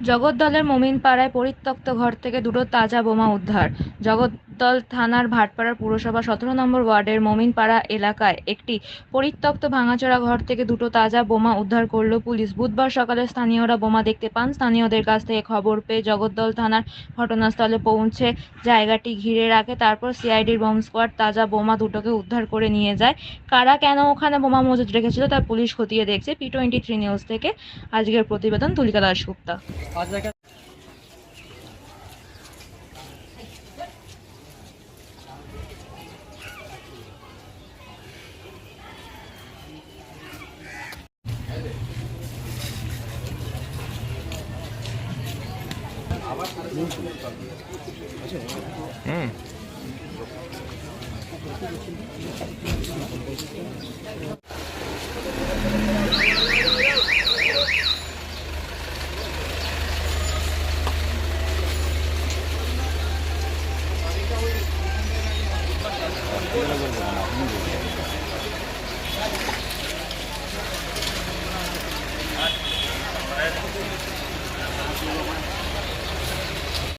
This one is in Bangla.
জগদ্দলের মোমিনপাড়ায় পরিত্যক্ত ঘর থেকে দুটো তাজা বোমা উদ্ধার। জগদ্দল থানার ভাটপাড়া পুরসভা সতেরো নম্বর ওয়ার্ডের মোমিনপাড়া এলাকায় একটি পরিত্যক্ত ভাঙাচোরা ঘর থেকে দুটো তাজা বোমা উদ্ধার করল পুলিশ। বুধবার সকালে স্থানীয়রা বোমা দেখতে পান। স্থানীয়দের কাছ থেকে খবর পেয়ে জগদ্দল থানার ঘটনাস্থলে পৌঁছে জায়গাটি ঘিরে রাখে। তারপর সিআইডির বোম স্কোয়াড তাজা বোমা দুটোকে উদ্ধার করে নিয়ে যায়। কারা কেন ওখানে বোমা মজুত রেখেছিল তা পুলিশ খতিয়ে দেখছে। পি টোয়েন্টি থ্রি নিউজ থেকে আজকের প্রতিবেদন তুলিকা দাশগুপ্তা। 음.